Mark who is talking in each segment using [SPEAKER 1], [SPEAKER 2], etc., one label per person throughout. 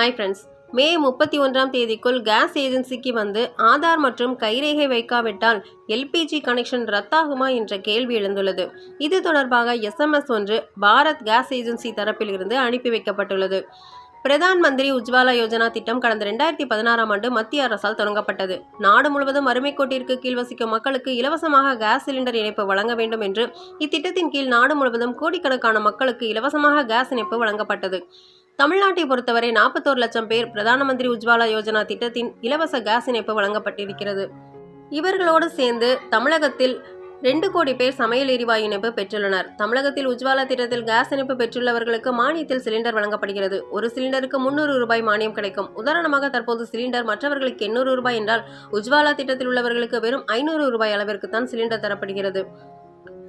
[SPEAKER 1] Hi friends மே முப்பத்தி ஒன்றாம் தேதிக்குள் கேஸ் ஏஜென்சிக்கு வந்து ஆதார் மற்றும் கைரேகை வைக்காவிட்டால் எல்பிஜி கனெக்ஷன் ரத்தாகுமா என்ற கேள்வி எழுந்துள்ளது. இது தொடர்பாக எஸ்எம்எஸ் ஒன்று பாரத் கேஸ் ஏஜென்சி தரப்பிலிருந்து அனுப்பி வைக்கப்பட்டுள்ளது. பிரதான் மந்திரி உஜ்வாலா யோஜனா திட்டம் கடந்த ரெண்டாயிரத்தி பதினாறாம் ஆண்டு மத்திய அரசால் தொடங்கப்பட்டது. நாடு முழுவதும் வறுமை கோட்டிற்கு கீழ் வசிக்கும் மக்களுக்கு இலவசமாக கேஸ் சிலிண்டர் இணைப்பு வழங்க வேண்டும் என்று இத்திட்டத்தின் கீழ் நாடு முழுவதும் கோடிக்கணக்கான மக்களுக்கு இலவசமாக கேஸ் இணைப்பு வழங்கப்பட்டது. தமிழ்நாட்டை பொறுத்தவரை நாற்பத்தோரு லட்சம் பேர் பிரதான மந்திரி உஜ்வாலா யோஜனா திட்டத்தின் இலவச கேஸ் இணைப்பு வழங்கப்பட்டிருக்கிறது. இவர்களோடு சேர்ந்து தமிழகத்தில் ரெண்டு கோடி பேர் சமையல் எரிவாயு இணைப்பு பெற்றுள்ளனர். தமிழகத்தில் உஜ்வாலா திட்டத்தில் கேஸ் இணைப்பு பெற்றுள்ளவர்களுக்கு மானியத்தில் சிலிண்டர் வழங்கப்படுகிறது. ஒரு சிலிண்டருக்கு முன்னூறு ரூபாய் மானியம் கிடைக்கும். உதாரணமாக தற்போது சிலிண்டர் மற்றவர்களுக்கு எண்ணூறு ரூபாய் என்றால் உஜ்வாலா திட்டத்தில் உள்ளவர்களுக்கு வெறும் ஐநூறு ரூபாய் அளவிற்கு தான் சிலிண்டர் தரப்படுகிறது.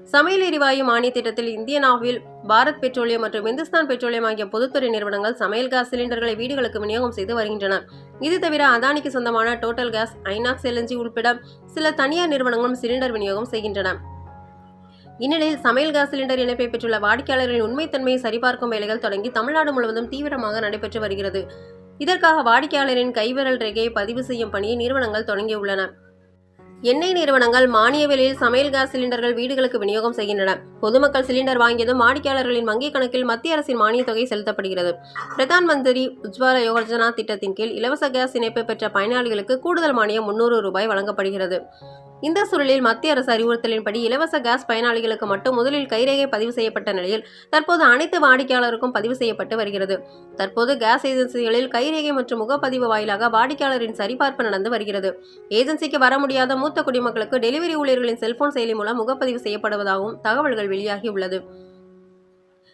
[SPEAKER 1] சமையல் எரிவாயு மானிய திட்டத்தில் இந்தியன் ஆவில் பாரத் பெட்ரோலியம் மற்றும் இந்துஸ்தான் பெட்ரோலியம் ஆகிய பொதுத்துறை நிறுவனங்கள் சமையல் கேஸ் சிலிண்டர்களை வீடுகளுக்கு விநியோகம் செய்து வருகின்றன இது தவிர அதானிக்கு சொந்தமான டோட்டல் கேஸ் ஐநாக்ஸ் எல்என்ஜி உள்பட சில தனியார் நிறுவனங்களும் சிலிண்டர் விநியோகம் செய்கின்றன. இந்நிலையில் சமையல் கேஸ் சிலிண்டர் இணைப்பை பெற்றுள்ள வாடிக்கையாளர்களின் உண்மைத்தன்மையை சரிபார்க்கும் வேலைகள் தொடங்கி தமிழ்நாடு முழுவதும் தீவிரமாக நடைபெற்று வருகிறது. இதற்காக வாடிக்கையாளரின் கைவிரல் ரேகையை பதிவு செய்யும் பணியை நிறுவனங்கள் தொடங்கியுள்ளன. எண்ணெய் நிறுவனங்கள் மானிய விலையில் சமையல் கேஸ் சிலிண்டர்கள் வீடுகளுக்கு விநியோகம் செய்கின்றன. பொதுமக்கள் சிலிண்டர் வாங்கியதும் வாடிக்கையாளர்களின் வங்கிக் கணக்கில் மத்திய அரசின் மானிய தொகை செலுத்தப்படுகிறது. பிரதான் மந்திரி உஜ்வாலா யோஜனா திட்டத்தின் கீழ் இலவச கேஸ் இணைப்பு பெற்ற பயனாளிகளுக்கு கூடுதல் மானியம் முன்னூறு ரூபாய் வழங்கப்படுகிறது. இந்த சூழலில் மத்திய அரசு அறிவுறுத்தலின்படி இலவச கேஸ் பயனாளிகளுக்கு மட்டும் முதலில் கைரேகை பதிவு செய்யப்பட்ட நிலையில் தற்போது அனைத்து வாடிக்கையாளருக்கும் பதிவு செய்யப்பட்டு வருகிறது. தற்போது கேஸ் ஏஜென்சிகளில் கைரேகை மற்றும் முகப்பதிவு வாயிலாக வாடிக்கையாளரின் சரிபார்ப்பு நடந்து வருகிறது. ஏஜென்சிக்கு வர முடியாத மூத்த குடிமக்களுக்கு டெலிவரி ஊழியர்களின் செல்போன் செயலி மூலம் முகப்பதிவு செய்யப்படுவதாகவும் தகவல்கள் வெளியாகியுள்ளது.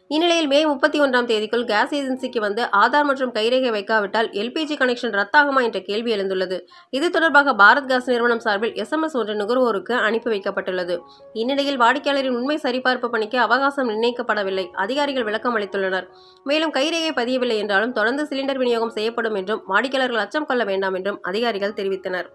[SPEAKER 1] இந்நிலையில் மே முப்பத்தி ஒன்றாம் தேதிக்குள் கேஸ் ஏஜென்சிக்கு வந்து ஆதார் மற்றும் கைரேகை வைக்காவிட்டால் எல்பிஜி கனெக்ஷன் ரத்தாகுமா என்ற கேள்வி எழுந்துள்ளது. இது தொடர்பாக பாரத் கேஸ் நிறுவனம் சார்பில் எஸ்எம்எஸ் ஒன்று நுகர்வோருக்கு அனுப்பி வைக்கப்பட்டுள்ளது. இந்நிலையில் வாடிக்கையாளரின் உண்மை சரிபார்ப்பு பணிக்கு அவகாசம் நிர்ணயிக்கப்படவில்லை. அதிகாரிகள் விளக்கம் அளித்துள்ளனர். மேலும் கைரேகை பதியவில்லை என்றாலும் தொடர்ந்து சிலிண்டர் விநியோகம் செய்யப்படும் என்றும் வாடிக்கையாளர்கள் அச்சம் கொள்ள வேண்டாம் என்றும் அதிகாரிகள் தெரிவித்தனர்.